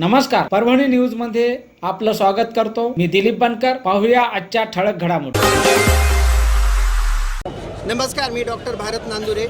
नमस्कार. परभणी न्यूजमध्ये आपलं स्वागत करतो. मी दिलीप बनकर. पाहूया आजच्या ठळक घडामोडी. नमस्कार मी डॉक्टर भारत नांदुरे.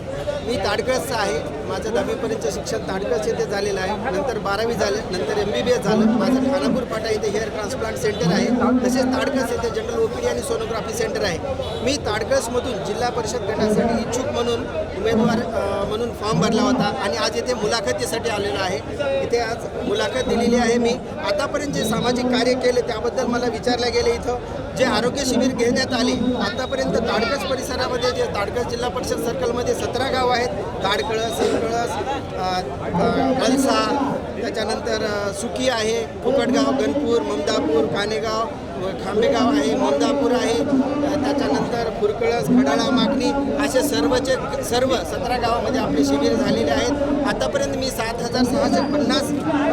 मी ताडकळसचा आहे. माझं दहावीपर्यंतचं शिक्षण ताडकळस येथे झालेलं आहे. नंतर बारावी झालं नंतर एम बी बी एस झालं. माझं खानापूर फाटा येथे हेअर ट्रान्सप्लांट सेंटर आहे. तसेच ताडकळस येथे जनरल ओपीडी आणि सोनोग्राफी सेंटर आहे. मी ताडकळसमधून जिल्हा परिषद गटासाठी इच्छुक म्हणून उमेदवार म्हणून फॉर्म भरला होता आणि आज येथे मुलाखतीसाठी आलेलो आहे. इथे आज मुलाखत दिलेली आहे मी. आतापर्यंत जे सामाजिक कार्य केले त्याबद्दल मला विचारलं गेले इथं. जे आरोग्य शिबिर घेण्यात आले आतापर्यंत ताडकस परिसरामध्ये जे ताडकस जिल्हा परिषद सर्कलमध्ये सतरा गाव आहेत. ताडकळस हिरकळस कलसा त्याच्यानंतर सुकी आहे फुकटगाव गणपूर ममदापूर कानेगाव खांबेगाव आहे ममदापूर आहे. त्याच्यानंतर फुरकळस खडाळा मागणी असे सर्वचे सर्व सतरा गावामध्ये आपले शिबिर झालेले आहेत. आतापर्यंत मी सात हजार सहाशे पन्नास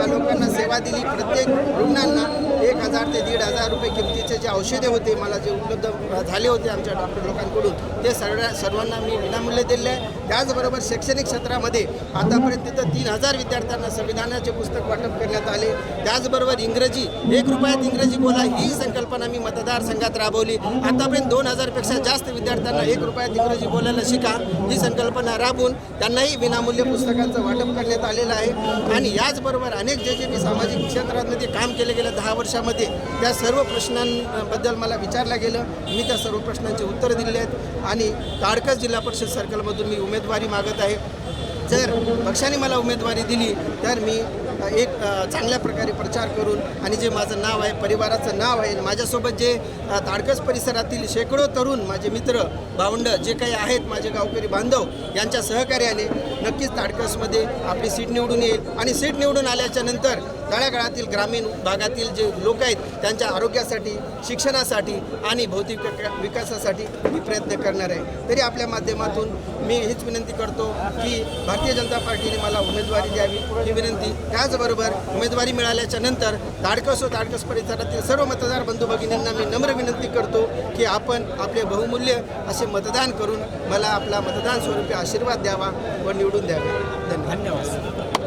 लोकांना सेवा दिली. प्रत्येक रुग्णांना एक हजार ते दीड हजार रुपये किमतीचे जे औषधे होते मला जे उपलब्ध झाले होते आमच्या डॉक्टर लोकांकडून ते सर्व सर्वांना मी विनामूल्य दिले आहे. त्याचबरोबर शैक्षणिक क्षेत्रामध्ये आतापर्यंत तिथं तीन हजार विद्यार्थ्यांना संविधानाचे पुस्तक वाटप करण्यात आले. त्याचबरोबर इंग्रजी एक रुपयात इंग्रजी बोला ही संकल्पना मी मतदारसंघात राबवली. आतापर्यंत दोन हजारपेक्षा जास्त विद्यार्थ्यांना एक रुपयात इंग्रजी बोलायला शिका ही संकल्पना राबवून त्यांनाही विनामूल्य पुस्तकांचं वाटप करण्यात आलेलं आहे. आणि याचबरोबर अनेक जे जे मी सामाजिक क्षेत्रामध्ये काम केले गेलं दहा वर्षामध्ये त्या सर्व प्रश्नांबद्दल मला विचारलं गेलं. मी त्या सर्व प्रश्नांची उत्तरं दिलेली आहेत. आणि ताडकस जिल्हा परिषद सर्कलमधून मी उमेदवारी मागत आहे. जर पक्षाने मला उमेदवारी दिली तर मी एक चांगल्या प्रकारे प्रचार करून आणि जे माझं नाव आहे परिवाराचं नाव आहे माझ्यासोबत जे ताडकस परिसरातील शेकडो तरुण माझे मित्र भावंड जे काही आहेत माझे गावकरी बांधव यांच्या सहकार्याने नक्कीच ताडकसमध्ये आपली सीट निवडून येईल. आणि सीट निवडून आल्याच्यानंतर तळागाळातील ग्रामीण भागातील जे लोक आहेत त्यांच्या आरोग्यासाठी शिक्षणासाठी आणि भौतिक विकासासाठी मी प्रयत्न करणार आहे. तरी आपल्या माध्यमातून मी हीच विनंती करतो की भारतीय जनता पार्टीने मला उमेदवारी द्यावी ही विनंती. त्याचबरोबर उमेदवारी मिळाल्याच्या नंतर धाडकस व ताडकस परिसरातील सर्व मतदार बंधू भगिनींना मी नम्र विनंती करतो की आपण आपले बहुमूल्य असे मतदान करून मला आपला मतदान स्वरूपी आशीर्वाद द्यावा व निवडून द्यावे. धन्यवाद. धन्यवाद.